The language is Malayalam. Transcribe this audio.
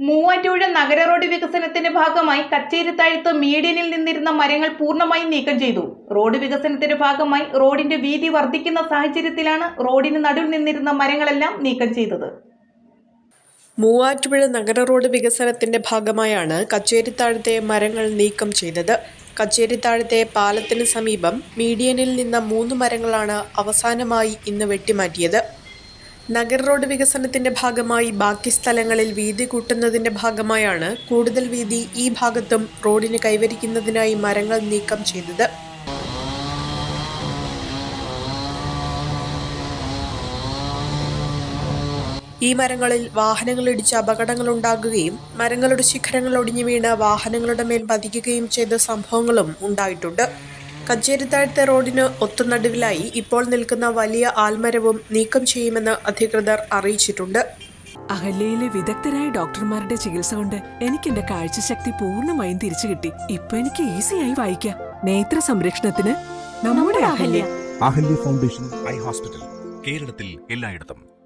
മൂവാറ്റുപുഴ നഗര റോഡ് വികസനത്തിന്റെ ഭാഗമായി കച്ചേരിത്താഴത്ത് മീഡിയനിൽ നിന്നിരുന്ന മരങ്ങൾ പൂർണമായും നീക്കം ചെയ്തു. റോഡ് വികസനത്തിന്റെ ഭാഗമായി റോഡിന്റെ വീതി വർദ്ധിക്കുന്ന സാഹചര്യത്തിലാണ് റോഡിന് നടുവിൽ നിന്നിരുന്ന മരങ്ങളെല്ലാം നീക്കം ചെയ്തത്. മൂവാറ്റുപുഴ നഗര റോഡ് വികസനത്തിന്റെ ഭാഗമായാണ് കച്ചേരിത്താഴത്തെ മരങ്ങൾ നീക്കം ചെയ്തത്. കച്ചേരിത്താഴത്തെ പാലത്തിന് സമീപം മീഡിയനിൽ നിന്ന മൂന്ന് മരങ്ങളാണ് അവസാനമായി ഇന്ന് വെട്ടിമാറ്റിയത്. നഗര റോഡ് വികസനത്തിന്റെ ഭാഗമായി ബാക്കി സ്ഥലങ്ങളിൽ വീതി കൂട്ടുന്നതിന്റെ ഭാഗമായാണ് കൂടുതൽ വീതി ഈ ഭാഗത്തും റോഡിന് കൈവരിക്കുന്നതിനായി മരങ്ങൾ നീക്കം ചെയ്തത്. ഈ മരങ്ങളിൽ അപകടങ്ങൾ ഉണ്ടാകുകയും മരങ്ങളുടെ ശിഖരങ്ങൾ ഒടിഞ്ഞു വീണ് വാഹനങ്ങളുടെ മേൽ പതിക്കുകയും ചെയ്ത സംഭവങ്ങളും ഉണ്ടായിട്ടുണ്ട്. കച്ചേരിത്താഴത്തെ റോഡിന് ഒത്തുനടുവിലായി ഇപ്പോൾ നിൽക്കുന്ന വലിയ ആൽമരവും നീക്കം ചെയ്യുമെന്ന് അധികൃതർ അറിയിച്ചിട്ടുണ്ട്. അഹല്യയിലെ വിദഗ്ധരായ ഡോക്ടർമാരുടെ ചികിത്സ കൊണ്ട് എനിക്ക് എന്റെ കാഴ്ചശക്തി പൂർണമായും തിരിച്ചു കിട്ടി. ഇപ്പൊ എനിക്ക് ഈസിയായി വായിക്കാം. നേത്ര സംരക്ഷണത്തിന് നമ്മുടെ Ahalya. Ahalya foundation eye hospital കേരളത്തിൽ എല്ലായിടത്തും.